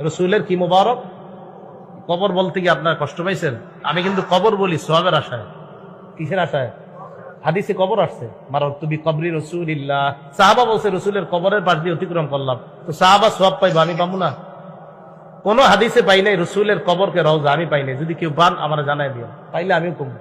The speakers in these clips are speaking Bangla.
রসুলের কি মোবারক? কবর বলতে কি আপনার কষ্ট পাইছেন? আমি কিন্তু কবর বলি সোহাবের আশায়। কিসের আশায়? হাদিসে কবর আসছে। মারত তুমি কবরি রসুলিল্লাহ। সাহাবা বলছে, রসুলের কবরের পাশ দিয়ে অতিক্রম করলাম। তো সাহাবা সোয়াব পাইবো, আমি পাবো না? কোন হাদিসে পাই নাই, রসুলের কবরকে রওজা আমি পাই নাই। যদি কেউ পান, আমার জানাই দিও। পাইলে আমিও কমবো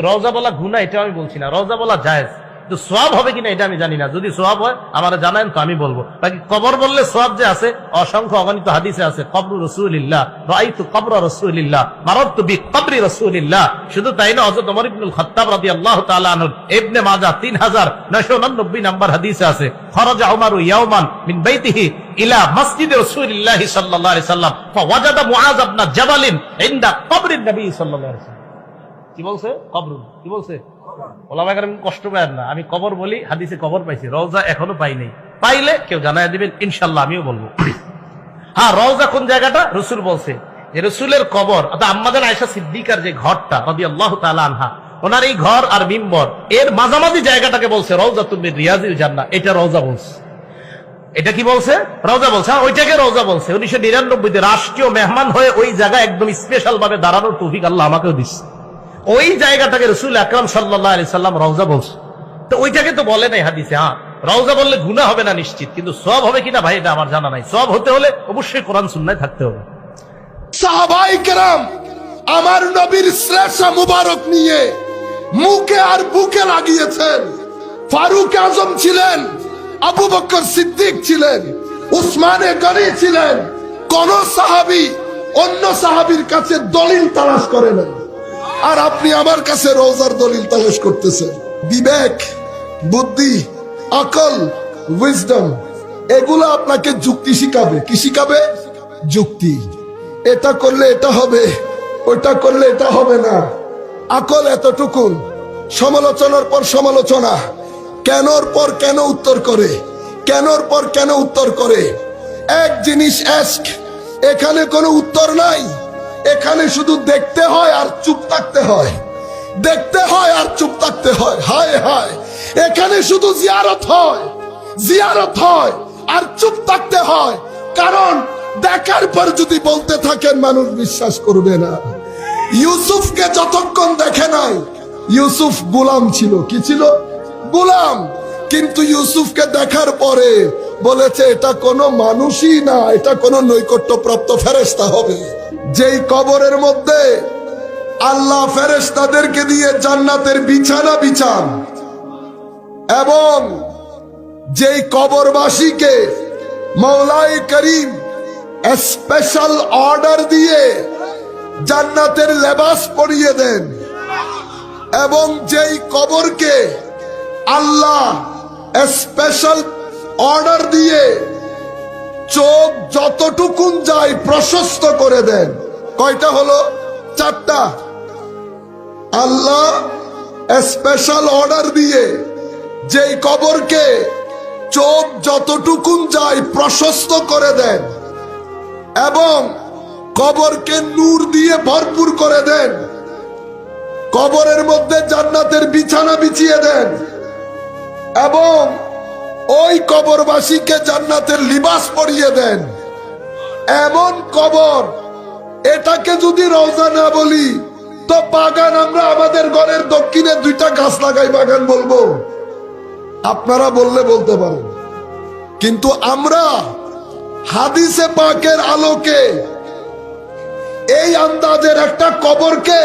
রওজা বলা গুনা এটা আমি বলছি না। রওজা বলা জায়েজ। তো সোয়াব হবে কিনা এটা আমি জানি না। যদি সোয়াব হয়, আমার জানান তো আমি বলব। বাকি কবর বললে সোয়াব যে আছে, অসংখ্য অগণিত হাদিসে আছে, কবরু রসুলিল্লাহ রাইতু কবর রসুলিল্লাহ মারত বি কবরি রসুলিল্লাহ। শুধু তাই না, হযরত ওমর ইবনুল খাত্তাব রাদিয়াল্লাহু তাআলা আনহু, ইবনে মাজাহ 3999 নাম্বার হাদিসে আছে, খরাজা উমারু ইয়াওমান মিন বাইতিহি ইলা মসজিদ রাসূলিল্লাহ সাল্লাল্লাহু আলাইহি সাল্লাম মুআজ জাবালিন ইনদা কবরিন নবী সাল্লাল্লাহু আলাইহি সাল্লাম। কি বলছে? কবর। কি বলছে? ওলামা কেরাম কষ্ট পায় না। আমি কবর বলি হাদিসে কবর পাইছি রওজা এখনও পাই নাই। পাইলে কেউ জানাই দিবেন ইনশাল্লাহ আমিও বলব। হ্যাঁ রওজা কোন জায়গাটা? রসুল বলছে যে রসুলের কবর অর্থাৎ আয়সা সিদ্দিকার যে ঘরটা রবি আল্লাহ আনহা ওনার এই ঘর আর মিম্বর এর মাঝামাঝি জায়গাটাকে বলছে রওজা তুমি রিয়াজিল জান্না এটা রওজা বলছে। এটা কি বলছে? রওজা বলছে হ্যাঁ, ওইটাকে রওজা বলছে। উনিশশো নিরানব্বইতে রাষ্ট্রীয় মেহমান হয়ে ওই জায়গা একদম স্পেশাল ভাবে দাঁড়ানোর তৌফিক আল্লাহ আমাকেও দিচ্ছে। ওই জায়গাটাকে রসুল আকরাম সাল্লাহ আলি সাল্লাম রওজা বলছে। তো ওইটাকে তো বলে নাই হাদিসে হ্যাঁ। রওজা বললে গুণা হবে না নিশ্চিত, কিন্তু সব হবে কিনা ভাই, এটা আমার জানা নাই। সব হতে হলে অবশ্যই কোরআন সুন্নায় থাকতে হবে। সাহাবাই আমার নবীর শ্লেষা মুবারক নিয়ে মুখে আর বুকে লাগিয়েছেন। ফারুক আজম ছিলেন, আবু বকর সিদ্দিক ছিলেন, উসমানে গনি ছিলেন, কোন সাহাবি অন্য সাহাবির কাছে দলিল তালাশ করে না আর আপনি আমার কাছে রোজার দলিল তালাশ করতেছেন। বিবেক, বুদ্ধি, আকল উইজডম এগুলো আপনাকে যুক্তি শিখাবে। কি শিখাবে? যুক্তি। এটা করলে এটা হবে ওটা করলে এটা হবে না। আকল এতটুকু সমালোচনার পর সমালোচনা। কেনর পর কেন উত্তর করে? কেনর পর কেন উত্তর করে? এক জিনিস এখানে কোনো উত্তর নাই। এখানে শুধু দেখতে হয় আর চুপ থাকতে হয়। দেখতে হয় আর চুপ থাকতে হয়। হায় হায়। এখানে শুধু জিয়ারত হয়। জিয়ারত হয় আর চুপ থাকতে হয়। কারণ দেখার পর যদি বলতে থাকেন, মানুষ বিশ্বাস করবে না। ইউসুফকে যতক্ষণ দেখে নাই, ইউসুফ গোলাম ছিল। কি ছিল? গোলাম। কিন্তু ইউসুফকে দেখার পরে বলেছে, এটা কোনো মানুষই না, এটা কোনো নৈকট্যপ্রাপ্ত ফেরেস্তা হবে। যেই কবরের মধ্যে আল্লাহ ফেরেস্তাদেরকে দিয়ে জান্নাতের বিছানা বিছান, এবং যেই কবরবাসীকে মৌলাই করিম স্পেশাল অর্ডার দিয়ে জান্নাতের লেবাস পরিয়ে দেন, এবং যেই কবরকে আল্লাহ স্পেশাল অর্ডার দিয়ে চোখ যতটুকুন যায় প্রশস্ত করে দেন। কয়টা হলো? চারটা। আল্লাহ স্পেশাল অর্ডার দিয়ে যেই কবরকে চোখ যতটুকুন যায় প্রশস্ত করে দেন এবং কবরকে নূর দিয়ে ভরপুর করে দেন। কবরের মধ্যে জান্নাতের বিছানা বিছিয়ে দেন এবং ওই কবরবাসীকে জান্নাতের লিবাস পরিয়ে দেন। এমন কবর, এটাকে যদি রওজা না বলি, তো বাগান আমরা আমাদের ঘরের দক্ষিণে দুইটা গাছ লাগাই বাগান বলব। আপনারা বললে বলতে পারেন। কিন্তু আমরা হাদিসে পাকের আলোকে, এই আন্দাজের একটা কবরকে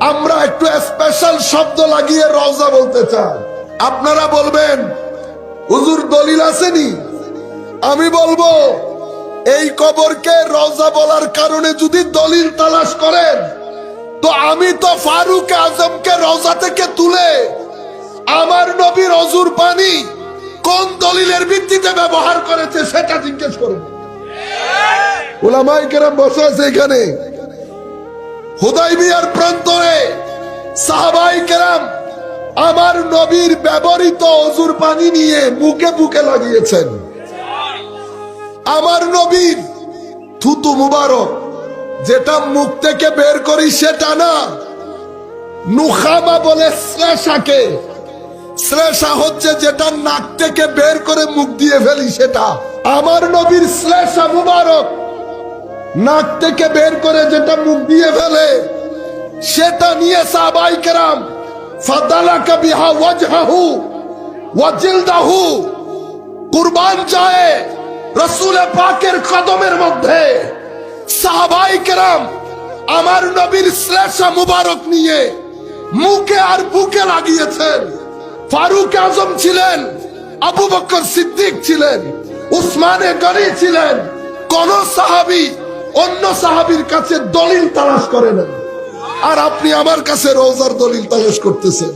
আমরা একটু স্পেশাল শব্দ লাগিয়ে রওজা বলতে চাই। আপনারা বলবেন হুজুর দলিল আসেনি? আমি বলব, এই কবরকে রওজা বলার কারণে যদি দলিল তালাশ করেন, তো আমি তো ফারুক আজমকে রওজা থেকে তুলে আমার নবীর অজুর পানি কোন দলিলের ভিত্তিতে ব্যবহার করেছে সেটা জিজ্ঞেস করুন। ওলামাই বসে আছে এখানে। হুদাই বিয়ার প্রান্তরে সাহাবাই কেরাম আমার নবীর ব্যবহৃত অজুর পানি নিয়ে বুকে বুকে লাগিয়েছেন। আমার নবীর থুতু মুবারক, যেটা মুখ থেকে বের করি সেটা না। নুখামা বলে শ্লেষাকে শ্লেষা হচ্ছে যেটা নাক থেকে বের করে মুখ দিয়ে ফেলি সেটা। আমার নবীর শ্লেষা মুবারক, নাক থেকে বের করে যেটা মুখ দিয়ে ফেলে, সেটা নিয়ে সাহাবাই কেরাম ফাদালাকা বিহা ওয়াজহাহু ওয়াজিলদাহু কুরবান যায় রসুল পাকের কদমের মধ্যে। সাহাবাই কেরাম, আমার নবীর শ্লেষা মুবারক নিয়ে মুখে আর বুকে লাগিয়েছেন। ফারুক আজম ছিলেন, আবু বকর সিদ্দিক ছিলেন, উসমানে গনি ছিলেন। কোন সাহাবি অন্য সাহাবির কাছে দলিল তালাশ করে না আর আপনি আমার কাছে রোজার দলিল তালাশ করতেছেন।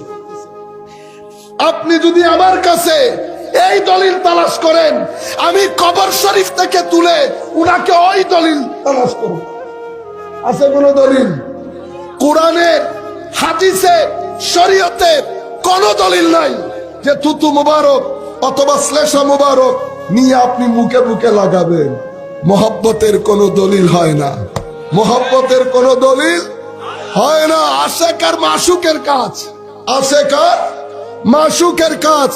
আপনি যদি আমার কাছে এই দলিল তালাশ করেন, আমি কবর শরীফ থেকে তুলে উনাকে ওই দলিল তালাশ করব। আছে কোন দলিল? কোরআনের হাদিসে, শরীয়তে কোন দলিল নাই যে থুতু মুবারক অথবা শ্লেষা মুবারক নিয়ে আপনি মুখে মুখে লাগাবেন। মোহাব্বতের কোনো দলিল হয় না। মোহাব্বতের কোনো দলিল হয় না আশেকার মাসুকের কাজ আশেকার মাসুকের কাজ।